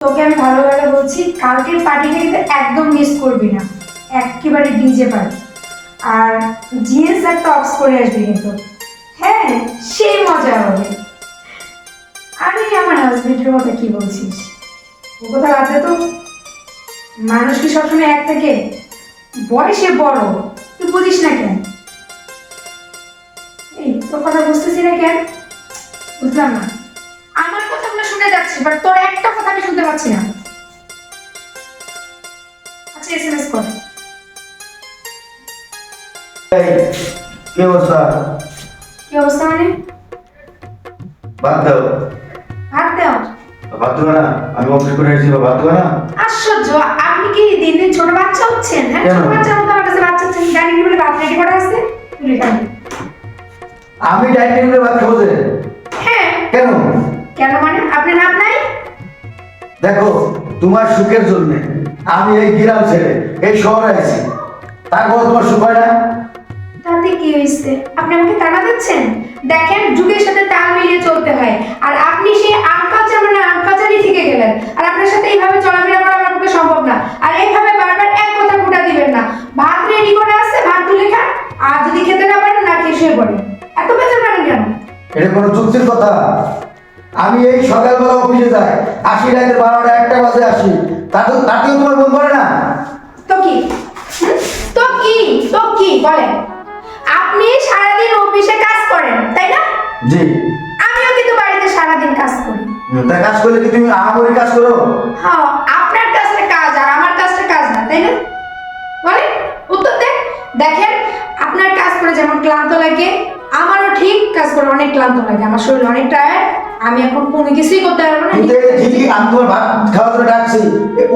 তোকে আমি ভালো ভালোভাবে বলছি, কালকের পার্টিটা কিন্তু একদম মিস করবি না। একেবারে ডিজে পার্টি আর জিন্স আর টপস পরে আসবি কিন্তু। হ্যাঁ সেই মজা হবে। আরে, আমার হাজবেন্ডের কথা কি বলছিস? ও কথা দে তো? মানুষ কি সবসময় এক থেকে? বয়সে বড়। তুই বুঝিস না কেন? এই, তোর কথা বুঝতেছি না কেন? বুঝলাম না। আমার কথাগুলো শুনে যাচ্ছি বাট তোর কি অবস্থা? কি অবস্থা মানে? বাদ দাও। ভাত দাও? ভাত দেবে না আমি অফিস করে এসেছি ভাত দেবে না। আশ্চর্য আপনি কি দিন দিন ছোট বাচ্চা হচ্ছেন হ্যাঁ? ছোট বাচ্চার মতো আমার কাছে বাচ্চা হচ্ছেন জানি কি বলে ভাত রেডি করা আছে আমি ডাইনিং টেবিলে ভাত খাব হ্যাঁ। কেন? কেন মানে? আপনার নাম নাই? দেখো তোমার সুখের জন্য আমি এই গ্রাম ছেড়ে এই শহরে আছি তারপর তোমার সুখ হয় না? তাতে কি হয়েছে? আপনি আমাকে টাকা দিচ্ছেন? দেখেন যুগের সাথে তাল মিলিয়ে চলতে হয়। আর আপনি সেই আনকালচার মানে আনকালচারই থেকে গেলেন। আর আপনার সাথে এইভাবে চলাফেরা করা আমার পক্ষে সম্ভব না। আর এইভাবে বারবার এক কথা ফুটা দিবেন না। ভাত রেডি করে আসছে ভাত তুলে খান। আর যদি খেতে না পারেন না খেয়ে শুয়ে পড়েন। এত বেজার পারেন কেন? এটা কোনো যুক্তির কথা। আমি এই সকালবেলা অফিসে যাই। আসি রাতে বারোটা একটা বাজে আসি। তাতে তাতেও তোমার মন করে না? তো কি? তো কি? তো কি? বলেন। জি। আমিও কিন্তু বাড়িতে সারাদিন কাজ করি। তা কাজ করলে কি তুমি আহামরি কাজ করো? হ্যাঁ আপনার কাজটা কাজ আর আমার কাজটা কাজ না তাই না? বলেন উত্তর দেন। দেখেন আপনার কাজ করে যেমন ক্লান্ত লাগে আমারও ঠিক কাজ করে অনেক ক্লান্ত লাগে। আমার শরীর অনেক টায়ার্ড আমি এখন কোনো কিছুই করতে পারব না। ঠিকই আমি তোমার ভাত খাওয়ার জন্য ডাকছি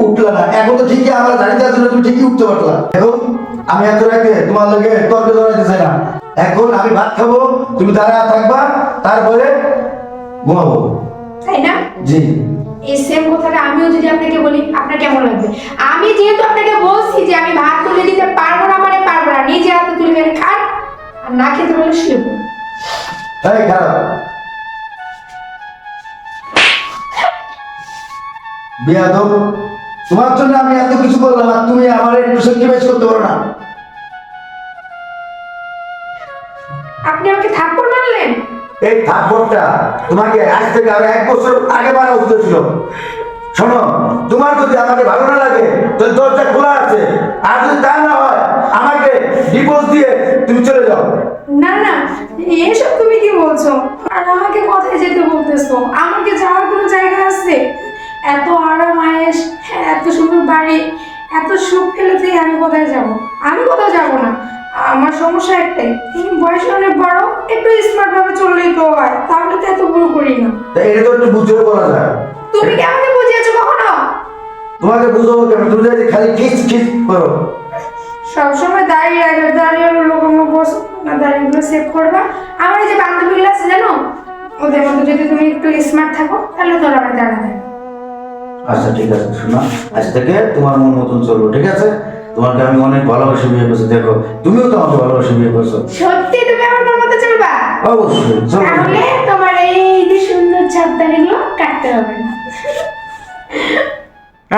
উঠলা না। এখন তো ঠিকই আমার দাঁড়িয়ে দেওয়ার জন্য তুমি ঠিকই উঠতে পারলা। এখন আমি এত রাতে তোমার লগে তর্কে জড়াইতে চাই না এখন আমি ভাত খাব তুমি দাঁড়া থাকবা তারপরে ঘুমাবো। তাই না? জি। এই সেম কথাটা আমিও যদি আপনাকে বলি আপনার কেমন লাগবে? আমি যেহেতু আপনাকে বলছি যে আমি ভাত তুলে দিতে পারব না মানে পারব না নিজে হাতে তুলে ফেলে খান আর না খেতে বলে শুয়ে পড়ুন। তাই খারাপ। বিয়াদব তোমার জন্য আমি এত কিছু করলাম আর তুমি আমার একটু সেক্রিফাইস করতে পারো না। আপনি আমাকে থাপ্পড় মারলেন? এই থাপ্পড়টা তোমাকে আজ থেকে আরও এক বছর আগে মারা উচিত ছিল। শোনো তোমার যদি আমাকে ভালো না লাগে তাহলে দরজা খোলা আছে। আর যদি তা না হয় আমাকে ডিভোর্স দিয়ে তুমি চলে যাও। না না এসব তুমি কি বলছো? আর আমাকে কোথায় যেতে বলতেছো? আমাকে যাওয়ার কোনো জায়গা আছে? এত আরাম আয়েস হ্যাঁ, এত সুন্দর বাড়ি এত সুখ ফেলেতে আমি কোথায় যাব? আমি কোথাও যাব না। আমার সমস্যা একটাই তুমি বয়সে অনেক বড় একটু স্মার্ট ভাবে চললেই তো হয় তাহলে তো এত ভুল করি না। তা এটা তো একটু বুঝিয়ে বলা যায়। তুমি কি আমাকে বুঝিয়েছো কখনো? তোমাকে বুঝাবো কেন? তুমি যদি খালি খিচ খিচ করো। সবসময় দাঁড়িয়ে রাখবে দাঁড়িয়ে লোক আমার বস না দাঁড়িয়েগুলো সেভ করবা। আমার এই যে বান্ধবীগুলো আছে জানো? ওদের মধ্যে যদি তুমি একটু স্মার্ট থাকো তাহলে তোর আমার দাঁড়াবে আচ্ছা ঠিক আছে শোনা। আজ থেকে তোমার মন মতন চলবো ঠিক আছে? তোমাকে আমি অনেক ভালোবাসে বিয়ে করছি। দেখো তুমিও তো আমাকে ভালোবাসে বিয়ে করছ। সত্যি তুমি আমার মন মতো চলবা? অবশ্যই তাহলে তোমার এই যে সুন্দর চাপদারিগুলো কাটতে হবে। না